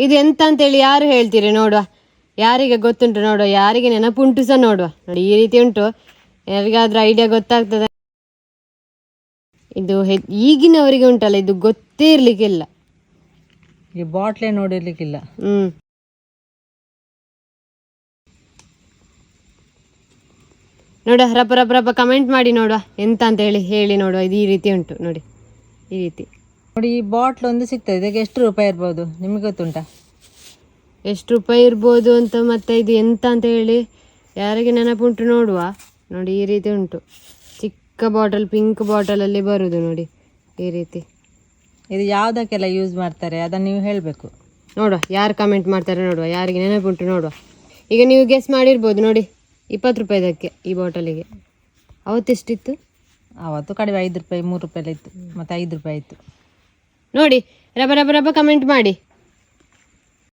ಇದು ಎಂತ ಅಂತೇಳಿ ಯಾರು ಹೇಳ್ತೀರಿ ನೋಡುವ? ಯಾರಿಗೆ ಗೊತ್ತುಂಟು ನೋಡುವ? ಯಾರಿಗೆ ನೆನಪುಂಟು ಸಹ ನೋಡುವ? ನೋಡಿ ಈ ರೀತಿ ಉಂಟು. ಯಾರಿಗಾದ್ರೂ ಐಡಿಯಾ ಗೊತ್ತಾಗ್ತದೆ. ಇದು ಹೆ ಈಗಿನವರಿಗೆ ಉಂಟಲ್ಲ ಇದು ಗೊತ್ತೇ ಇರ್ಲಿಕ್ಕಿಲ್ಲ. ಈ ಬಾಟ್ಲೆ ನೋಡಿರ್ಲಿಕ್ಕಿಲ್ಲ. ಹ್ಮ್. ನೋಡ ರಪ್ಪ ರಪ್ಪ ರಪ್ಪ ಕಮೆಂಟ್ ಮಾಡಿ ನೋಡುವ. ಎಂತ ಅಂತ ಹೇಳಿ ಹೇಳಿ ನೋಡುವ. ಇದು ಈ ರೀತಿ ಉಂಟು. ನೋಡಿ ಈ ರೀತಿ. ನೋಡಿ ಈ ಬಾಟ್ಲ್ ಒಂದು ಸಿಗ್ತದೆ. ಇದಕ್ಕೆ ಎಷ್ಟು ರೂಪಾಯಿ ಇರ್ಬೋದು? ನಿಮಗೆ ಗೊತ್ತುಂಟಾ? ಎಷ್ಟು ರೂಪಾಯಿ ಇರ್ಬೋದು ಅಂತ ಮತ್ತೆ ಇದು ಎಂತ ಅಂತ ಹೇಳಿ ಯಾರಿಗೆ ನೆನಪುಂಟು ನೋಡುವ. ನೋಡಿ ಈ ರೀತಿ ಉಂಟು. ಚಿಕ್ಕ ಬಾಟಲ್ ಪಿಂಕ್ ಬಾಟಲಲ್ಲಿ ಬರುದು ನೋಡಿ ಈ ರೀತಿ. ಇದು ಯಾವುದಕ್ಕೆಲ್ಲ ಯೂಸ್ ಮಾಡ್ತಾರೆ? ಅದನ್ನು ನೀವು ಹೇಳಬೇಕು. ನೋಡುವ. ಯಾರು ಕಮೆಂಟ್ ಮಾಡ್ತಾರೆ ನೋಡುವ. ಯಾರಿಗೆ ನೆನಪುಂಟು ನೋಡುವ. ಈಗ ನೀವು ಗೆಸ್ ಮಾಡಿರ್ಬೋದು. ನೋಡಿ ಇಪ್ಪತ್ತು ರೂಪಾಯಿದಕ್ಕೆ ಈ ಬಾಟಲಿಗೆ ಅವತ್ತೆಷ್ಟಿತ್ತು? ಅವತ್ತು ಕಡಿಮೆ ಐದು ರೂಪಾಯಿ ಮೂರು ರೂಪಾಯಿ ಇತ್ತು. ಮತ್ತು ಐದು ರೂಪಾಯಿ ಇತ್ತು ನೋಡಿ ರಬ ರಬ ರಬ ಕಮೆಂಟ್ ಮಾಡಿ.